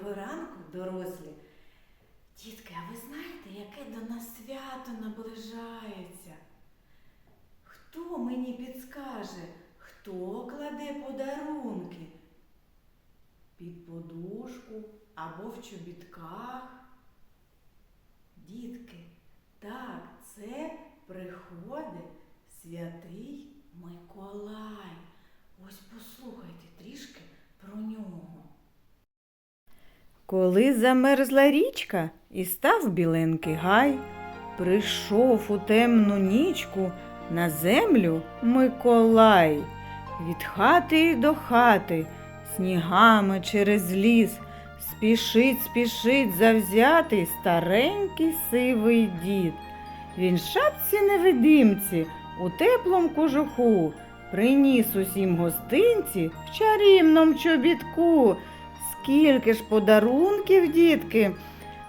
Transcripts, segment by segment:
Доброго ранку, дорослі. Дітки, а ви знаєте, яке до нас свято наближається? Хто мені підскаже, хто кладе подарунки? Під подушку або в чобітках? Дітки, так, це приходить святий Миколай. Ось послухайте трішки про нього. Коли замерзла річка і став біленький гай, прийшов у темну нічку на землю Миколай. Від хати до хати, снігами через ліс, спішить, спішить завзятий старенький сивий дід. Він шапці невидимці, у теплом кожуху, приніс усім гостинці в чарівном чобітку. Скільки ж подарунків, дітки,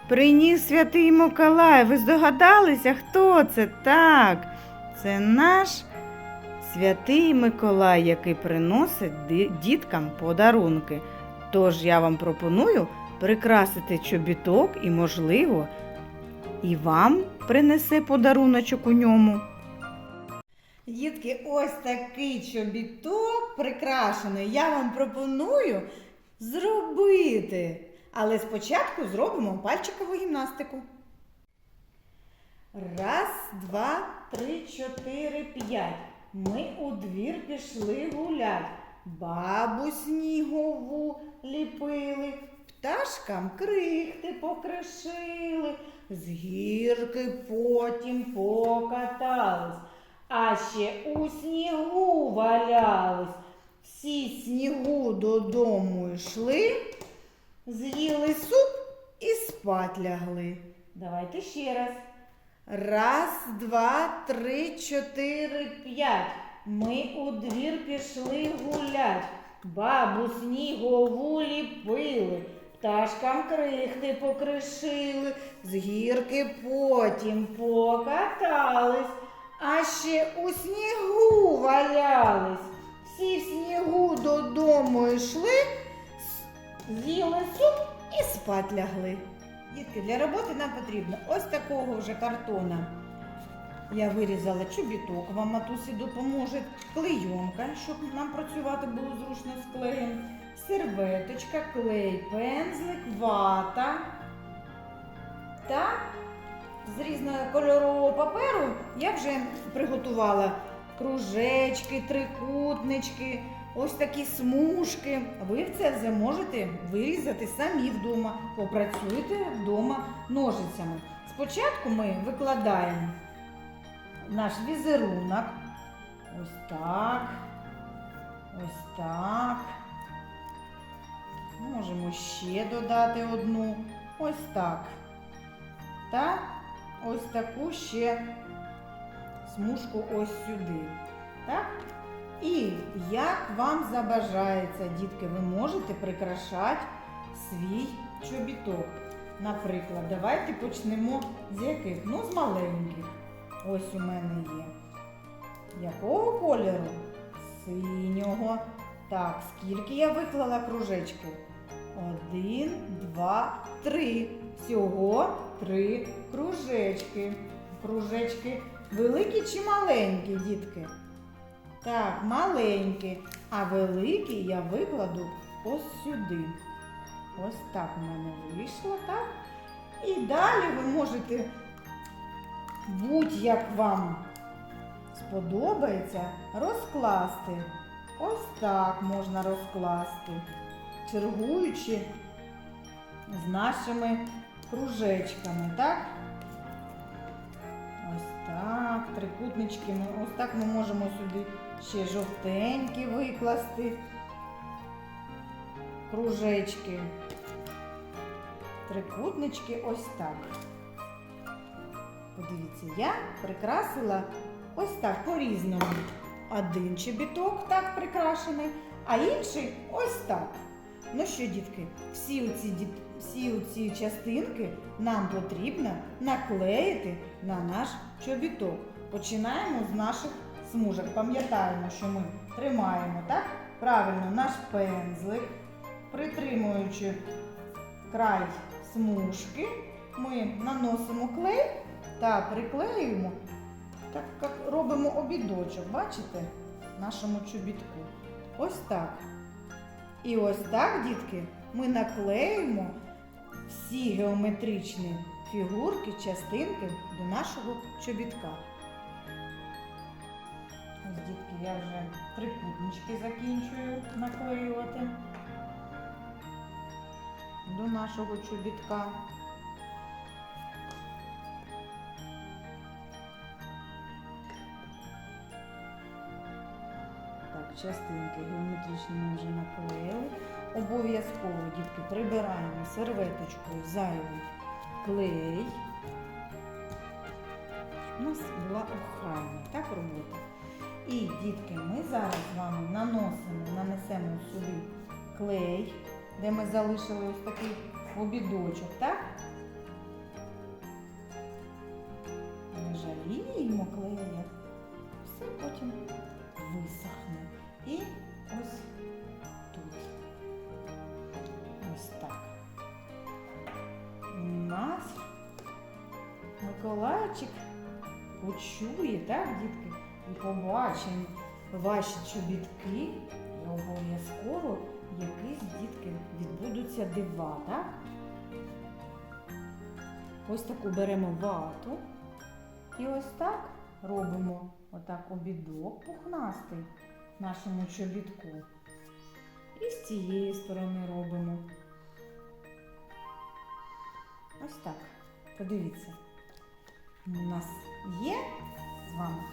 приніс святий Миколай. Ви здогадалися, хто це? Так, це наш святий Миколай, який приносить діткам подарунки. Тож я вам пропоную прикрасити чобіток і, можливо, і вам принесе подаруночок у ньому. Дітки, ось такий чобіток прикрашений. Я вам пропоную зробити. Але спочатку зробимо пальчикову гімнастику. Раз, два, три, чотири, п'ять. Ми у двір пішли гулять. Бабу снігову ліпили, пташкам крихти покришили, з гірки потім покатались, а ще у снігу валялись. Всі снігу додому йшли, з'їли суп і спать лягли. Давайте ще раз. Раз, два, три, чотири, п'ять. Ми у двір пішли гулять. Бабу снігову ліпили, пташкам крихти покришили, з гірки потім покатались, а ще у снігу валялись. Всі в снігу додому йшли, з'їли суп і спать лягли. Дітки, для роботи нам потрібно ось такого вже картона. Я вирізала чобіток, вам матусі допоможе клейонка, щоб нам працювати було зручно з клеєм, серветочка, клей, пензлик, вата та з різнокольорового паперу я вже приготувала кружечки, трикутнички, ось такі смужки. Ви це все можете вирізати самі вдома, попрацюйте вдома ножицями. Спочатку ми викладаємо наш візерунок. Ось так. Ось так. Можемо ще додати одну. Ось так. Та ось таку ще смужку ось сюди. Так? І як вам забажається, дітки, ви можете прикрашати свій чобіток. Наприклад, давайте почнемо з яких? Ну, з маленьких. Ось у мене є. Якого кольору? Синього. Так, скільки я виклала кружечку? Один, два, три. Всього три кружечки. Кружечки великі чи маленькі, дітки? Так, маленькі. А великі я викладу ось сюди. Ось так у мене вийшло, так? І далі ви можете будь-як вам сподобається, розкласти. Ось так можна розкласти, чергуючи з нашими кружечками, так? Ось так, трикутнички. Ми, ось так ми можемо сюди ще жовтенькі викласти кружечки. Трикутнички ось так. Подивіться, я прикрасила ось так по-різному. Один чобіток так прикрашений, а інший ось так. Ну що, дітки, всі оці, всі оці частинки нам потрібно наклеїти на наш чобіток. Починаємо з наших смужок. Пам'ятаємо, що ми тримаємо так? Правильно, наш пензлик, притримуючи край смужки ми наносимо клей та приклеюємо, так як робимо обідочок, бачите, нашому чобітку. Ось так. І ось так, дітки, ми наклеїмо всі геометричні фігурки, частинки до нашого чобітка. Ось, дітки, я вже трикутнички закінчую наклеювати до нашого чобітка. Так, частинки геометричні ми вже наклеїли. Обов'язково, дітки, прибираємо серветочкою зайвий клей. У нас була охайна, так, робота. І, дітки, ми зараз з вами наносимо, нанесемо сюди клей, де ми залишили ось такий обідочок, так? Не жаліємо клея. Все потім Миколайчик почує, так, дітки? І побачимо ваші чобітки. І обов'язково якісь дітки відбудуться дива, так? Ось таку беремо вату. І ось так робимо отак обідок пухнастий нашому чобітку. І з цієї сторони робимо. Ось так. Подивіться. У нас є з вами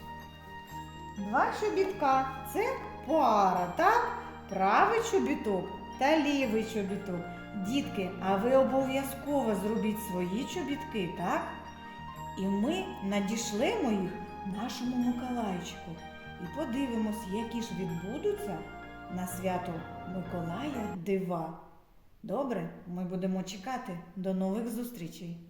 два чобітка. Це пара, так? Правий чобіток та лівий чобіток. Дітки, а ви обов'язково зробіть свої чобітки, так? І ми надішлемо їх нашому Миколайчику і подивимось, які ж відбудуться на свято Миколая дива. Добре, ми будемо чекати. До нових зустрічей!